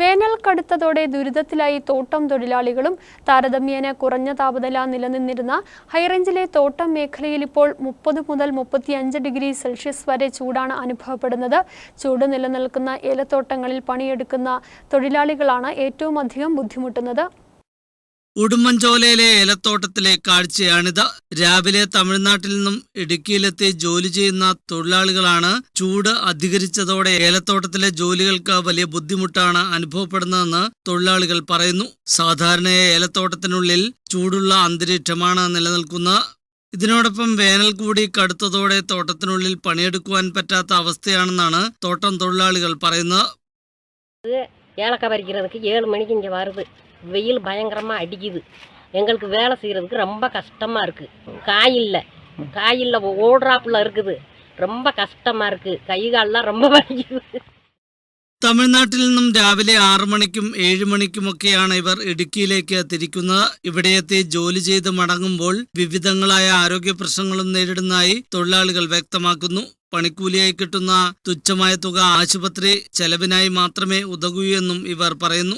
വേനൽ കടുത്തതോടെ ദുരിതത്തിലായി തോട്ടം തൊഴിലാളികളും താരതമ്യേന കുറഞ്ഞ താപനില നിലനിന്നിരുന്ന ഹൈറേഞ്ചിലെ തോട്ടം മേഖലയിൽ ഇപ്പോൾ മുപ്പത് മുതൽ മുപ്പത്തിയഞ്ച് ഡിഗ്രി സെൽഷ്യസ് വരെ ചൂടാണ് അനുഭവപ്പെടുന്നത്. ചൂട് നിലനിൽക്കുന്ന ഏലത്തോട്ടങ്ങളിൽ പണിയെടുക്കുന്ന തൊഴിലാളികളാണ് ഏറ്റവും അധികം ബുദ്ധിമുട്ടുന്നത്. ഉടുമ്പൻചോലയിലെ ഏലത്തോട്ടത്തിലെ കാഴ്ചയാണിത്. രാവിലെ തമിഴ്നാട്ടിൽ നിന്നും ഇടുക്കിയിലെത്തി ജോലി ചെയ്യുന്ന തൊഴിലാളികളാണ് ചൂട് അധികരിച്ചതോടെ ഏലത്തോട്ടത്തിലെ ജോലികൾക്ക് വലിയ ബുദ്ധിമുട്ടാണ് അനുഭവപ്പെടുന്നതെന്ന് തൊഴിലാളികൾ പറയുന്നു. സാധാരണ ഏലത്തോട്ടത്തിനുള്ളിൽ ചൂടുള്ള അന്തരീക്ഷമാണ് നിലനിൽക്കുന്നത്. ഇതിനോടൊപ്പം വേനൽ കൂടി കടുത്തതോടെ തോട്ടത്തിനുള്ളിൽ പണിയെടുക്കുവാൻ പറ്റാത്ത അവസ്ഥയാണെന്നാണ് തോട്ടം തൊഴിലാളികൾ പറയുന്നത്. ഏലക്ക പറിക്കുന്നതൊക്കെ ഏഴ് മണിക്ക് ഇങ്ങനെ വരുത് வெயில் பயங்கரமாக அடிக்குது எங்களுக்கு வேலை செய்கிறதுக்கு ரொம்ப கஷ்டமாக இருக்குது காய் இல்லை காய் இல்லை ஓடுறாப்புல இருக்குது ரொம்ப கஷ்டமாக இருக்குது கை கால்லாம் ரொம்ப வலிக்குது തമിഴ്നാട്ടിൽ നിന്നും രാവിലെ ആറു മണിക്കും ഏഴു മണിക്കുമൊക്കെയാണ് ഇവർ ഇടുക്കിയിലേക്ക് തിരിക്കുന്നത് ഇവിടെയെത്തി ജോലി ചെയ്ത് മടങ്ങുമ്പോൾ വിവിധങ്ങളായ ആരോഗ്യ പ്രശ്നങ്ങളും നേരിടുന്നതായി തൊഴിലാളികൾ വ്യക്തമാക്കുന്നു പണിക്കൂലിയായി കിട്ടുന്ന തുച്ഛമായ തുക ആശുപത്രി ചെലവിനായി മാത്രമേ ഉതകൂ എന്നും ഇവർ പറയുന്നു